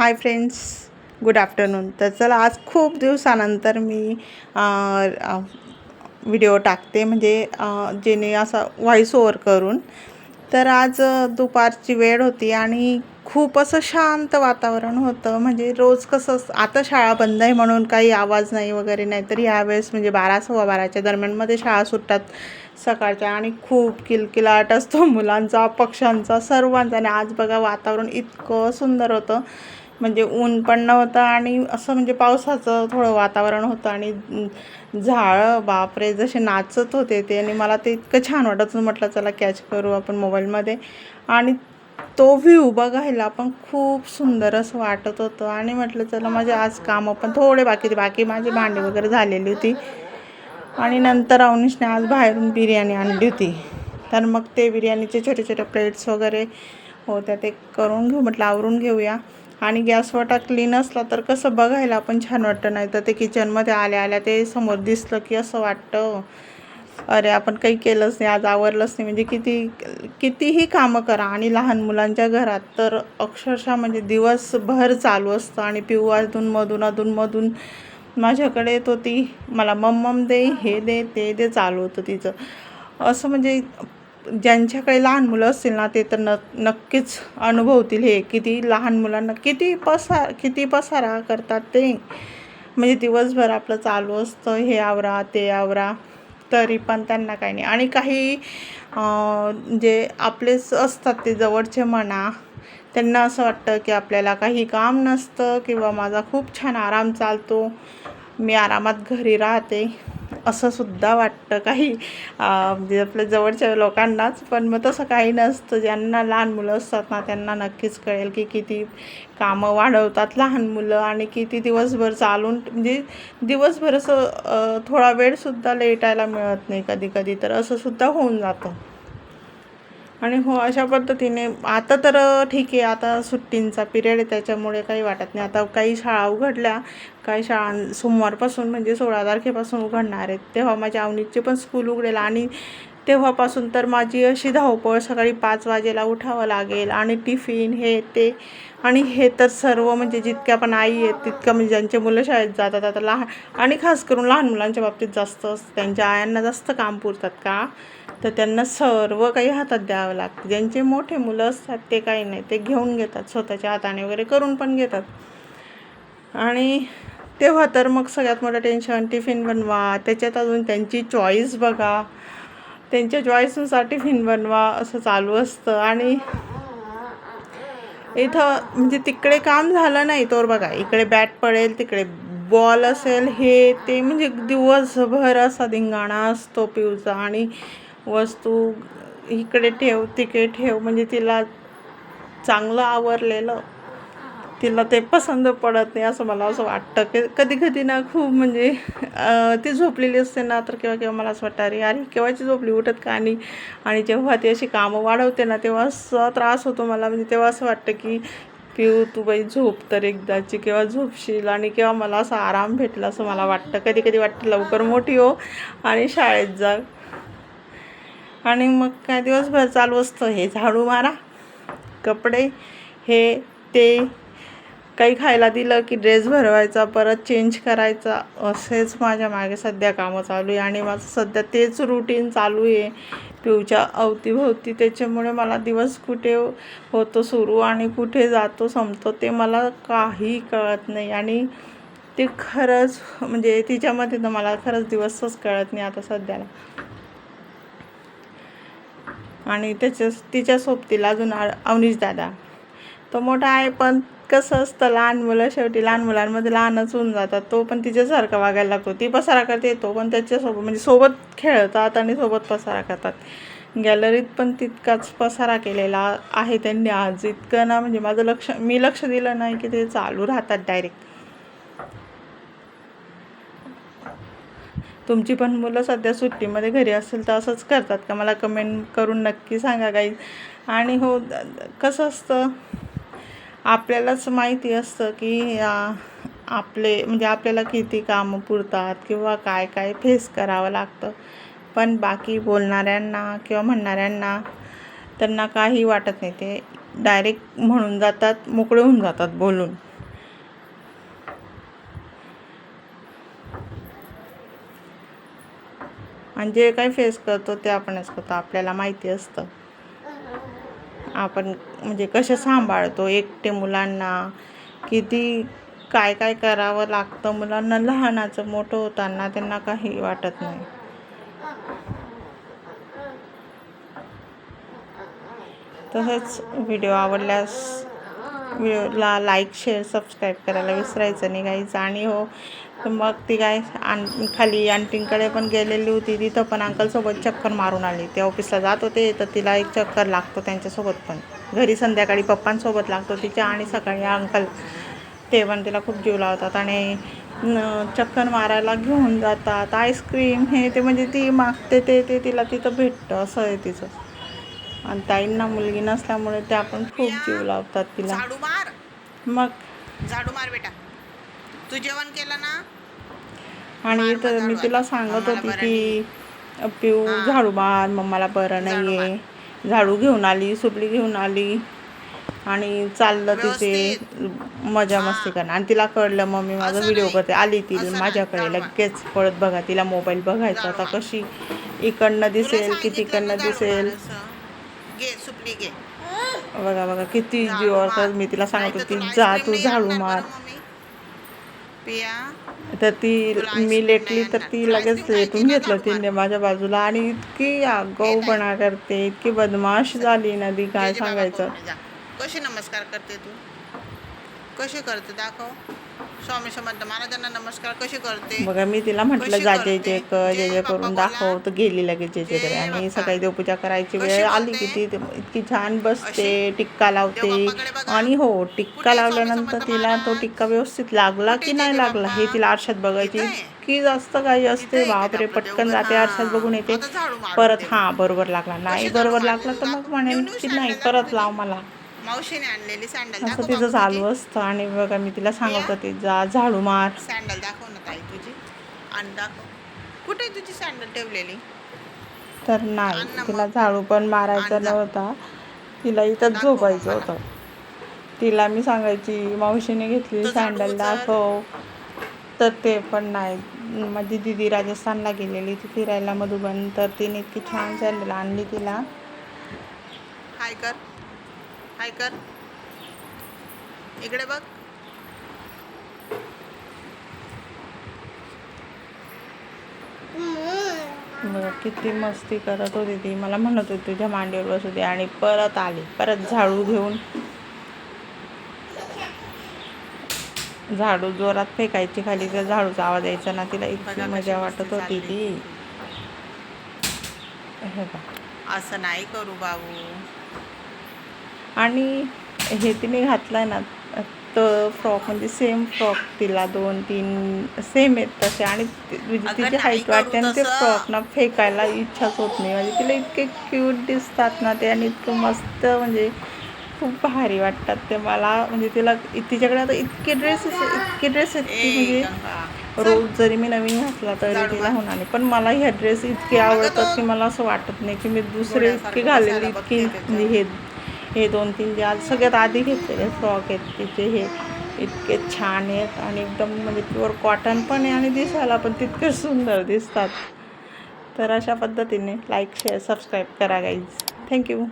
Hi friends good afternoon. तर चला आज खूप दिवसानंतर मी व्हिडिओ टाकते. म्हणजे जेने जेणे असा व्हॉइस ओवर करून. तर आज दुपारची वेळ होती आणि खूप असं शांत वातावरण होतं. म्हणजे रोज कसं आता शाळा बंद आहे म्हणून काही आवाज नाही वगैरे नाही. तर यावेळेस म्हणजे बारा सव्वा बाराच्या दरम्यानमध्ये शाळा सुटतात सकाळच्या आणि खूप किलकिलाट असतो मुलांचा पक्ष्यांचा सर्वांचा. आणि आज बघा वातावरण इतकं सुंदर होतं. म्हणजे ऊन पण नव्हतं आणि असं म्हणजे पावसाचं थोडं वातावरण होतं आणि झाडं बापरे जसे नाचत होते ते आणि मला ते इतकं छान वाटत म्हटलं चला कॅच करू आपण मोबाईलमध्ये. आणि तो व्ह्यू बघायला पण खूप सुंदर असं वाटत होतं. आणि म्हटलं चला माझे आज कामं पण थोडे बाकी बाकी माझी भांडी वगैरे झालेली होती. आणि नंतर अवनीशने आज बाहेरून बिर्याणी आणली होती. तर मग ते बिर्याणीचे छोटे छोटे प्लेट्स वगैरे होत्या ते करून घेऊ. म्हटलं आवरून घेऊया. आणि गॅसवाटा क्लीन असला तर कसं बघायला पण छान वाटतं नाही तर ते किचनमध्ये आल्या आल्या ते समोर दिसलं की असं वाटतं. अरे आपण काही केलंच नाही आज आवरलंच नाही. म्हणजे किती कितीही कामं करा आणि लहान मुलांच्या घरात तर अक्षरशः म्हणजे दिवसभर चालू असतं आणि पिऊ अधूनमधून अधूनमधून माझ्याकडे येत होती. मला मम्मम दे हे दे ते दे चालू होतं तिचं. असं म्हणजे ज्यांच्याकडे लहान मुलं असतील ना ते तर न नक्कीच अनुभवतील हे. किती लहान मुलांना किती पसा किती पसारा करतात ते. म्हणजे दिवसभर आपलं चालू असतं हे आवरा ते आवरा. तरी पण त्यांना काही नाही. आणि काही जे आपलेच असतात ते जवळचे म्हणा त्यांना असं वाटतं की आपल्याला काही काम नसतं किंवा माझा खूप छान आराम चालतो मी आरामात घरी राहते. असं सुद्धा वाटतं काही. म्हणजे आपल्या जवळच्या लोकांनाच पण मग तसं काही नसतं. ज्यांना लहान मुलं असतात ना त्यांना नक्कीच कळेल की किती कामं वाढवतात लहान मुलं आणि किती दिवसभर चालून म्हणजे दिवसभर असं थोडा वेळसुद्धा लेटायला मिळत नाही कधी कधी तर असंसुद्धा होऊन जातं. आणि हो अशा पद्धतीने आता तर ठीक आहे आता सुट्टींचा पिरियड आहे त्याच्यामुळे काही वाटत नाही. आता काही शाळा उघडल्या काही शाळा सोमवारपासून म्हणजे सोळा तारखेपासून उघडणार आहेत. तेव्हा माझ्या आवनीचे पण स्कूल उघडेल आणि तेव्हापासून तर माझी अशी धावपळ सकाळी पाच वाजेला उठावं लागेल आणि टिफिन हे ते आणि हे तर सर्व म्हणजे जितक्या पण आई आहेत तितक्या म्हणजे ज्यांचे मुलं शाळेत जातात आता लहान आणि खास करून लहान मुलांच्या बाबतीत जास्त असतं. त्यांच्या आयांना जास्त काम पुरतात का? तर त्यांना सर्व काही हातात द्यावं लागतं. ज्यांचे मोठे मुलं असतात ते काही नाही. ते घेऊन घेतात स्वतःच्या हाताने वगैरे करून पण घेतात. आणि तेव्हा तर मग सगळ्यात मोठं टेन्शन टिफिन बनवा. त्याच्यात अजून त्यांची चॉईस बघा. त्यांच्या चॉईसनुसार टिफिन बनवा असं चालू असतं. आणि इथं म्हणजे तिकडे काम झालं नाही तर बघा इकडे बॅट पडेल तिकडे बॉल असेल हे ते म्हणजे दिवसभर असा धिंगाणा असतो पिऊचा आणि वस्तू इकडे ठेव तिकडे ठेव म्हणजे तिला चांगलं आवरलेलं. तिला ते पसंत पडत नाही असं मला असं वाटतं. की कधी कधी ना खूप म्हणजे ती झोपलेली असते ना तर केव्हा केव्हा मला असं वाटतं अरे अरे केव्हाची झोपली? उठत का आणि आणि जेव्हा ती अशी कामं वाढवते ना तेव्हा असा त्रास होतो मला. म्हणजे तेव्हा असं वाटतं की पिऊ तू बाई झोप तर एकदाची किंवा झोपशील? आणि किंवा मला असा आराम भेटला असं मला वाटतं. कधी कधी वाटतं लवकर मोठी हो आणि शाळेत जा. आणि मग काय दिवसभर चालू असतं. हे झाडू मारा कपडे हे ते काही खायला दिलं की ड्रेस भरवायचा परत चेंज करायचा असेच माझ्या मागे सध्या कामं चालू आहे आणि माझं सध्या तेच रुटीन चालू आहे. पिऊच्या अवतीभोवती त्याच्यामुळे मला दिवस कुठे होतो सुरू आणि कुठे जातो संपतो ते मला काही कळत नाही. आणि ते खरंच म्हणजे तिच्यामध्ये तर मला खरंच दिवसच कळत नाही आता सध्याला. आणि त्याच्या तिच्या सोबतीला अजून आ- अवनीश दादा. तो मोठा आहे पण कसं असतं लहान मुलं शेवटी लहान मुलांमध्ये लहानच होऊन जातात. तो पण तिच्यासारखा वागायला लागतो. ती पसारा करते तो पण त्याच्यासोबत म्हणजे सोबत खेळतात आणि सोबत पसारा करतात. गॅलरीत पण तितकाच पसारा केलेला आहे त्यांनी आज. इतकं ना म्हणजे माझं लक्ष मी लक्ष दिलं नाही की ते चालू राहतात डायरेक्ट तुमची पण मुलं सध्या सुट्टीमध्ये घरी असेल तर असंच करतात का? मला कमेंट करून नक्की सांगा काही आणि हो कसं असतं? आपल्यालाच माहिती असतं की आपले म्हणजे आपल्याला किती कामं पुरतात किंवा काय काय फेस करावं लागतं. पण बाकी बोलणाऱ्यांना किंवा म्हणणाऱ्यांना त्यांना काही वाटत नाही. ते डायरेक्ट म्हणून जातात मोकळे होऊन जातात बोलून. म्हणजे जे काही फेस करतो ते आपणच करतो. आपल्याला माहिती असतं. आपण म्हणजे कसं सांभाळतो एकटे मुलांना? किती काय काय करावं लागतं मुलांना? लहानाचं मोठं होताना त्यांना काही वाटत नाही. तसंच व्हिडिओ आवडल्यास व्हिडिओला लाईक शेअर सबस्क्राईब करायला विसरायचं नाही काहीच आणि हो तर मग ती काय आण खाली आंटींकडे पण गेलेली होती. तिथं पण अंकलसोबत चक्कर मारून आली. ते ऑफिसला जात होते तर तिला एक चक्कर लागतो त्यांच्यासोबत पण. घरी संध्याकाळी पप्पांसोबत लागतो तिच्या आणि सकाळी अंकल. ते पण तिला खूप जीव लावतात आणि चक्कर मारायला घेऊन जातात. आईस्क्रीम हे ते म्हणजे ती मागते ते ते तिला तिथं भेटतं. असं आहे तिचं. आणि ताईंना मुलगी नसल्यामुळे त्या पण खूप जीव लावतात तिला. झाडू मार. मग? झाडू मार बेटा. तू जेवण केलं ना? आणि मग मी तिला. सांगत होती की पिऊ. झाडू मार मम्माला बरं नाही आहे झाडू घेऊन आली सुपली घेऊन आली. आणि चाललं तिचे मजा मस्ती करणं. आणि तिला कळलं मम्मी माझा असं व्हिडिओ. करते आली ती. माझ्याकडे. लगेच पळत बघा. तिला मोबाईल बघायचा आता. कशी इकडनं दिसेल की तिकडनं दिसेल. घे सुपली घे बघा बघा किती जीवावर. तर मी तिला सांगत होती जा तू झाडू मार. पिया तर ती मी लेटली तर. ती लगेच लेटून घेतलं. तिने माझ्या बाजूला आणि इतकी आगाऊपणा करते इतकी बदमाश झाली ना ती काय सांगायचं. कशी नमस्कार करते तू कशी करते दाखव स्वामी समर्थ महाराजांना नमस्कार कशी करते बघा मी तिला म्हटलं जा? जे जे कर जे जे करून. दाखव तर गेली लगेच जे जे आणि. सकाळी देवपूजा करायची वेळ आली? की ती इतकी छान बसते? टिक्का लावते. आणि हो टिक्का लावल्यानंतर तिला तो? टिक्का व्यवस्थित लागला की नाही लागला हे? तिला आरशात बघायची? की जास्त काही असते बापरे पटकन? जाते आरशात. बघून येते परत. हा बरोबर लागला नाही बरोबर लागला तर? मग म्हणेन की नाही परत दाखव लाव. मला मावशीने आणलेली सँडल असं तिचं चालू. असतं आणि बघा मी तिला सांगत? होते जा झाडू मार सँडल दाखव ना ताई तुझी आणि दाखव कुठे तुझी सँडल ठेवलेली तर नाही तिला. झाडू पण मारायचा. नव्हता तिला दाखव झोपायचं. होतं तिला मी सांगायची मावशीने घेतली सँडल. दाखव तर ते पण नाही माझी दिदी राजस्थानला गेलेली ती फिरायला मधुबन तर तिने इतकी छान सँडल आणली तिला हाय कर हाय कर. इकडे बघ. किती मस्ती करत होती ती. मला म्हणत होती तुझ्या मांडीवर बसू दे. आणि परत आली. परत झाडू घेऊन. झाडू जोरात फेकायची खाली. तर झाडूचा आवाज यायचा ना तिला इतकी मजा वाटत होती. ती. हे. असं नाही करू बाबू. आणि हे तिने घातलाय ना तर फ्रॉक म्हणजे सेम फ्रॉक तिला दोन तीन सेम आहेत तसे आणि तिची हाईट वाटते आणि ते. फ्रॉक ना फेकायला इच्छाच होत नाही म्हणजे तिला इतके क्यूट दिसतात ना ते आणि इतकं मस्त म्हणजे खूप भारी वाटतात ते मला म्हणजे तिला तिच्याकडे आता इतके ड्रेसेस इतके ड्रेस आहेत की म्हणजे. रोज जरी मी नवीन घातला तरी तिला. होणार नाही पण मला ह्या ड्रेस इतके आवडतात की मला असं वाटत नाही की मी दुसरे इतके घालेले इतकी. म्हणजे हे हे दोन तीन जे आज सगळ्यात आधी घेतलेले फ्रॉक आहेत तिचे हे इतके छान आहेत आणि एकदम म्हणजे प्युअर कॉटन पण आहे आणि दिसायला पण तितके सुंदर दिसतात. तर अशा पद्धतीने लाईक शेअर सबस्क्राईब करा गाईज थँक्यू